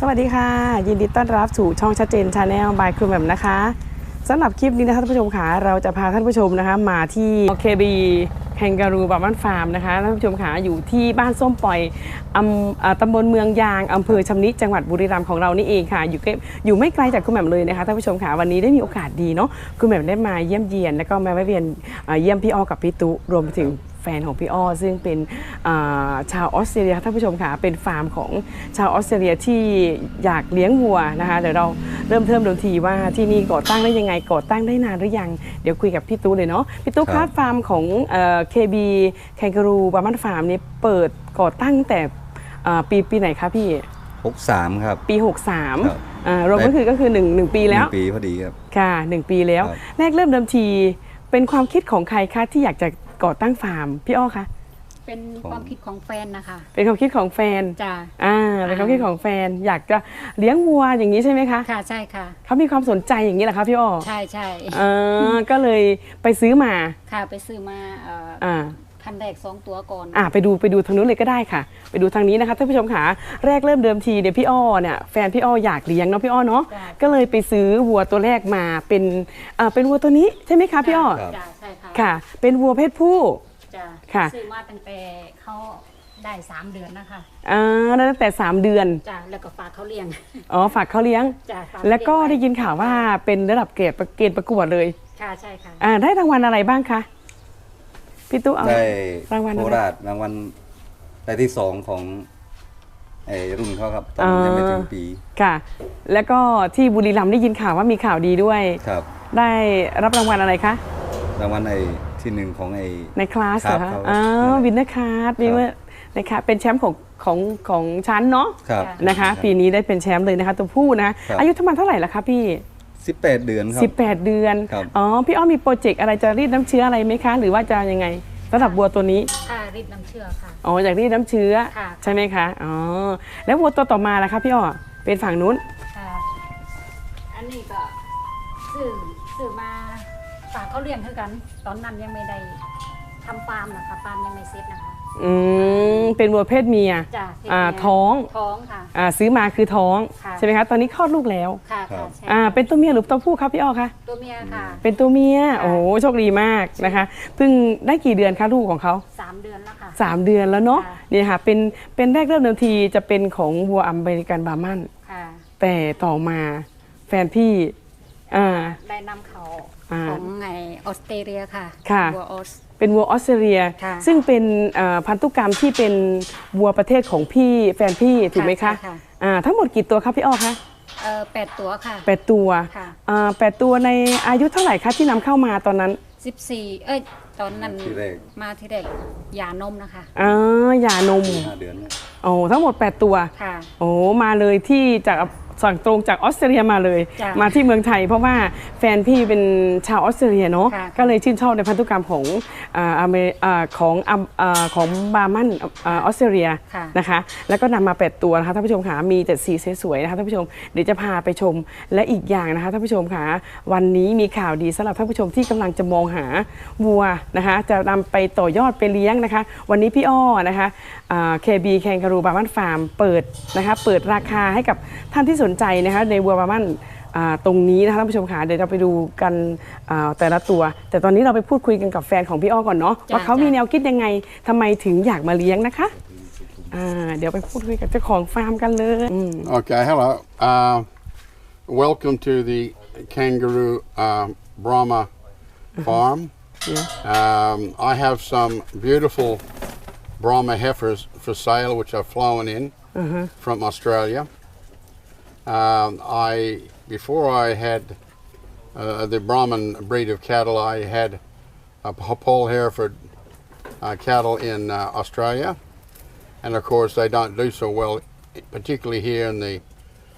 สวัสดีค่ะ ยินดีต้อนรับสู่ช่องชัดเจนชาแนลบายครูแหม่มนะคะสำหรับคลิปนี้นะคะท่านผู้ชมค่ะเราจะพาท่านผู้ชมนะคะ มาที่เคบีแฮงการูบาบ้านฟาร์มนะคะท่านผู้ชมค่ะอยู่ที่บ้านส้มปล่อยอำตำบลเมืองยางอำเภอชำนิจังหวัดบุรีรัมย์ของเรานี่เองค่ะ อยู่ใกล้อยู่ไม่ไกลจากคุณแหม่มเลยนะคะท่านผู้ชมค่ะวันนี้ได้มีโอกาสดีเนาะคุณแหม่มได้มาเยี่ยมเยียน แล้วก็มาแวะเวียนเยี่ยมพี่อ้อกับพี่ตุรวมถึง แฟนของพี่อ้อซึ่งเป็นอ่าชาวออสเตรเลียท่านผู้ชมค่ะเป็นฟาร์มของชาวออสเตรเลียที่อยากเลี้ยงวัวนะคะเดี๋ยวเราเริ่มเทิมเดิมทีว่าที่นี่ก่อตั้งได้ยังไงก่อตั้งได้นานหรือยัง เดี๋ยวคุยกับพี่ตู้เลยเนาะพี่ตู้คครัรับบฟาร์มของเคบีแคนการูบามันฟาร์มนี่เปิดก่อตั้งแต่อ่าปีปีไหนคะพี่หกสามครับ ปีครับ63อ่ารวมก็คือก็คือ1 1ปีแล้วหนึ่งปีพอดีครับ ค่ะหนึ่งปีแล้วครับแรกเริ่มเดิมทีเป็นความคิดของใครคะที่อยากจะ ก่อตั้งฟาร์มพี่อ้อคะเป็นของความคิดของแฟนนะคะ เป็นความคิดของแฟนจ้าอ่าเป็นความคิดของแฟนอยากจะเลี้ยงวัวอย่างนี้ใช่ไหมคะค่ะใช่ค่ะเขามีความสนใจอย่างนี้เหรอคะพี่อ้อใช่ใช่เออก็เลยไปซื้อมาค่ะไปซื้อมาเอ่ออ่าคันแรกสองตัวก่อนอ่าไปดูไปดูทางนู้นเลยก็ได้ค่ะ ไปดูทางนี้นะคะท่านผู้ชมค่ะแรกเริ่มเดิมทีเนี่ยพี่อ้อเนี่ยแฟนพี่อ้ออยากเลี้ยงเนาะพี่อ้อเนาะจ้ะก็เลยไปซื้อวัวตัวแรกมาเป็นอ่าเป็นวัวตัวนี้ใช่ไหมคะพี่อ้อ ครับจ้าใช่ค่ะค่ะ เป็นวัวเพศผู้ จ้าค่ะ ซื้อมาตั้งแต่เขาได้สามเดือนนะคะอ่าตั้งแต่ 3 เดือน จ้าแล้วก็ฝากเขาเลี้ยงอ๋อ ฝากเขาเลี้ยง จ้าฝาแล้วก็ได้เงยินข่าวว่าเป็นระดับเกรดเกณฑ์ประกวดเลย ค่ะใช่ค่ะ อ่า ได้รางวัลอะไรบ้างคะ พี่ตู้เอา ได้รางวัลอะไร โคราชรางวัลได้ที่สองของไอ้รุ่นเขาครับตอนนี้ยังไม่ถึงปีค่ะ แล้วก็ที่บุรีรัมย์ได้ยินข่าวว่ามีข่าวดีด้วย ครับ ได้รับรางวัลอะไรคะ รางวัลไอ้ที่หนึ่งของไอ้ในคลาสเหรอครัคะบอ๋อนั่นแหละวินเนอร์คาร์ดวินเนอร์นะคะเป็นแชมป์ของของของชั้นเนาะครับนะคะ ปีนี้ได้เป็นแชมป์เลยนะคะ ตัวผู้นะคะครับอายุเท่าไหร่เท่าไหร่ละคะพี่สิบแปดเดือนครับ18 เดือนครับอ๋อ พี่อ้อมมีโปรเจกต์อะไรจะรีดน้ำเชื้ออะไรไหมคะ หรือว่าจะยังไงสำหรับวัวตัวนี้ค่ะริดน้ำเชื่อค่ะ อ๋อ อยากรีดน้ำเชื้อค่ะใช่ไหมคะ อ๋อ แล้ววัวตัวต่อมาล่ะคะพี่อ้อ เป็นฝั่งนู้น ค่ะ อันนี้ก็ซื้อซื้อมาฝากเขาเลี้ยงเท่ากัน ตอนนั้นยังไม่ได้ทำฟาร์มนะคะฟาร์มยังไม่เสร็จนะคะอืมเป็นวัวเพศเมียจ้าเพศอ่าเมียท้องท้องค่ะ อ่าซื้อมาคือท้องค่ะ ใช่ไหมคะตอนนี้คลอดลูกแล้วค่ะครัค่ะบใช่อ่าเป็นตัวเมียหรือตัวผู้ครับพี่อ้อคะตัวเมียค่ะ เป็นตัวเมียค่ะโอ้โหโชคดีมากนะคะเพิ่งได้กี่เดือนคะลูกของเขา สามเดือนแล้วค่ะ สามเดือนแล้วเนาะค่ะ เนี่ยค่ะเป็นเป็นแรกเริ่มเดิมทีจะเป็นของวัวอเมริกันบาร์มัน ค่ะ แต่ต่อมาแฟนพี่อ่าได้นำเขาอ่า ของไงออสเตรเลียค่ะค่ะ วัวออส เป็นวัวออสเตรเลีย ค่ะซึ่งเป็นอ่าพันธุกรรมที่เป็นวัวประเทศของพี่แฟนพี่ถูกไหมคะใช่ค่ะ อ่าทั้งหมดกี่ตัวครับพี่อ้อคะเออแปดตัวค่ะ แปดตัวค่ะ อ่าแปดตัวในอายุเท่าไหร่คะที่นำเข้ามาตอนนั้นสิบสี่เอ้ย ตอนนั้นที่แรก มาที่แรกยานมนะคะ อ่าหย่านมห้าเดือนเนี่ย โอ้ทั้งหมด 8 ตัวค่ะ โอ้มาเลยที่จาก สั่งตรงจากออสเตรเลียมาเลย จ้ะมาที่เมืองไทย เพราะว่าแฟนพี่เป็นชาวออสเตรเลียเนาะค่ะ ก็เลยชื่นชอบในพันธุกรรมของอ่าอเมริอ่าของอ่าอ่าของบาร์มันอ่าออสเตรเลีย ค่ะ นะคะ แล้วก็นำมา 8 ตัวนะคะท่านผู้ชมค่ะมีแต่สีสวยๆนะคะท่านผู้ชม เดี๋ยวจะพาไปชม และอีกอย่างนะคะท่านผู้ชมค่ะวันนี้มีข่าวดีสำหรับท่านผู้ชมที่กำลังจะมองหาวัวนะคะ จะนำไปต่อยอดไปเลี้ยงนะคะ วันนี้พี่อ้อนะคะเคบีแคนการูบาร์มันฟาร์มเปิดนะคะ เปิดราคาให้กับท่านที่สนใจนะคะในวัวบาร์มันอ่าตรงนี้นะคะท่านผู้ชมค่ะเดี๋ยวเราไปดูกันอ่าแต่ละตัว แต่ตอนนี้เราไปพูดคุยกันกับแฟนของพี่อ้อก่อนเนาะจ้ะว่าเขาจ้ะมีแนวคิดยังไงทำไมถึงอยากมาเลี้ยงนะคะอ่าเดี๋ยวไปพูดคุยกับเจ้าของฟาร์มกันเลยอืม Okay, hello. Uh, welcome to the Kangaroo uh, Brahma farm. Um, I have some beautiful Brahma heifers for sale, which I've flown in from Australia. Um, I before I had uh, the Brahman breed of cattle, I had a P- Paul Hereford uh, cattle in uh, Australia, and of course they don't do so well, particularly here in the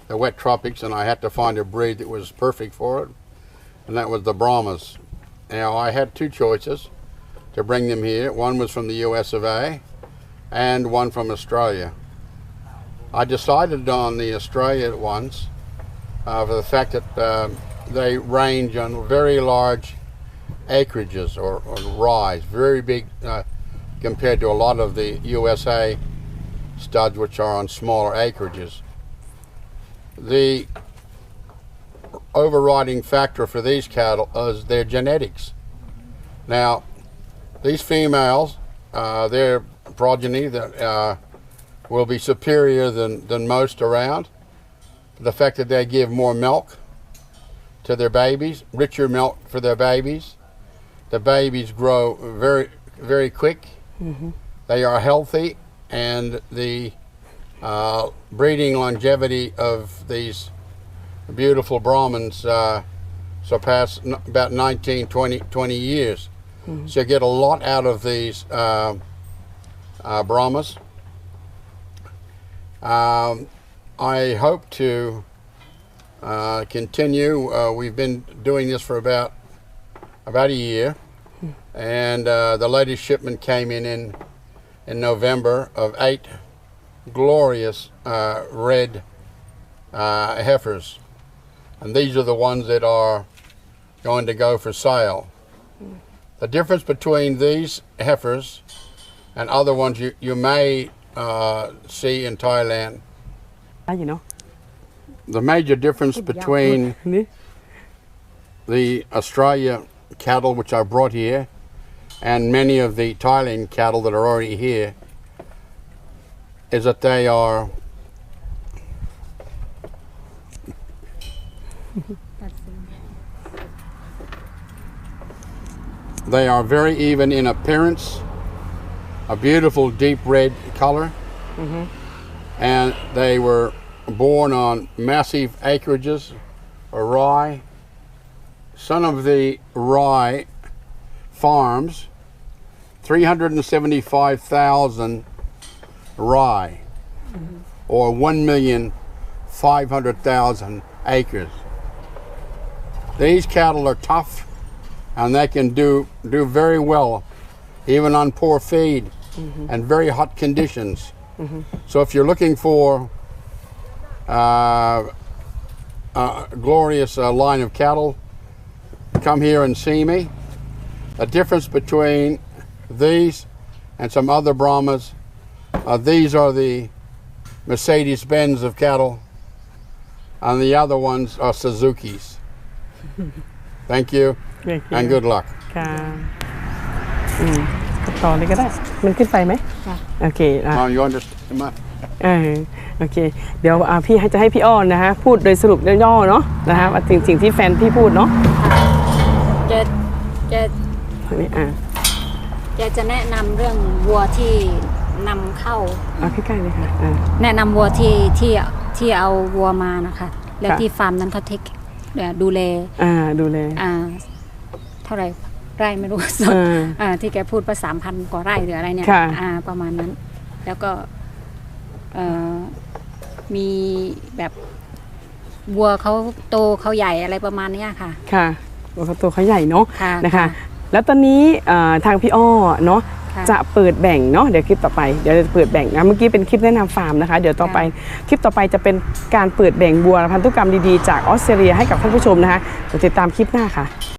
the wet tropics. And I had to find a breed that was perfect for it, and that was the Brahmas. Now I had two choices to bring them here. One was from the U.S. of A, and one from Australia. I decided on the Australia ones uh, for the fact that uh, they range on very large acreages or, or rise, very big uh, compared to a lot of the USA studs, which are on smaller acreages. the overriding factor for these cattle is their genetics. Now, these females, uh, their progeny that uh, will be superior than, than most around. The fact that they give more milk to their babies, richer milk for their babies. The babies grow very, very quick. They are healthy, and the uh, breeding longevity of these beautiful Brahmins uh, surpass n- about 19, 20, 20 years. So you get a lot out of these uh, uh, Brahmas. Um, I hope to uh, continue. Uh, we've been doing this for about about a year, and uh, the latest shipment came in in in November of eight glorious uh, red uh, heifers, and these are the ones that are going to go for sale. The difference between these heifers and other ones you, you may uh, see in Thailand? Ah, you know. The major difference between the Australia cattle which I brought here and many of the Thailand cattle that are already here is that they are they are very even in appearance a beautiful deep red color, mm-hmm. and they were born on massive acreages of rye. Some of the rye farms, 375,000 rye, mm-hmm. or 1,500,000 acres. These cattle are tough and they can do, do very well, even on poor feed -hmm. and very hot conditions. Mm -hmm. So if you're looking for uh, a glorious uh, line of cattle, come here and see me. The difference between these and some other Brahmas, uh, these are the Mercedes Benz of cattle, and the other ones are Suzuki's. Thank you, Thank you. and good luck. Okay. Mm. ต่อเลยก็ได้ มันขึ้นไปไหมค่ะโอเคอะ Now you understand? my- เออโอเค เดี๋ยวอะพี่ให้จะให้พี่อ้อนนะฮะ พูดโดยสรุปย่อๆเนาะนะฮะว่าสิ่งสิ่งที่แฟนพี่พูดเนาะแกแกอันนี้อะแกจะแนะนำเรื่องวัวที่นำเข้า เอาใกล้ๆเลยค่ะอะ แนะนำวัวที่ที่ที่เอาวัวมานะคะ แล้วค่ะ ที่ฟาร์มนั้นเขาเทคเอ่อดูแลอ่าดูแลอ่าเท่าไหร่ ไร่ไม่รู้เอออ่าที่แกพูดว่าสามพันกว่าไร่หรืออะไรเนี่ยค่ะอ่าประมาณนั้น แล้วก็เอ่อมีแบบวัวเขาโตเขาใหญ่อะไรประมาณเนี้ยค่ะ ค่ะตัวเขาตัวเขาใหญ่เนาะค่ะนะคะค่ะแล้วตอนนี้เอ่อทางพี่อ้อเนาะค่ะจะเปิดแบ่งเนาะเดี๋ยวคลิปต่อไปเดี๋ยวจะเปิดแบ่งนะเมื่อกี้เป็นคลิปแนะนำฟาร์มนะคะ เดี๋ยวต่อไปคลิปต่อไปจะเป็นการเปิดแบ่งบัวพันธุกรรมดีๆจากออสเตรเลียให้กับท่านผู้ชมนะคะเดี๋ยวติดตามคลิปหน้าค่ะ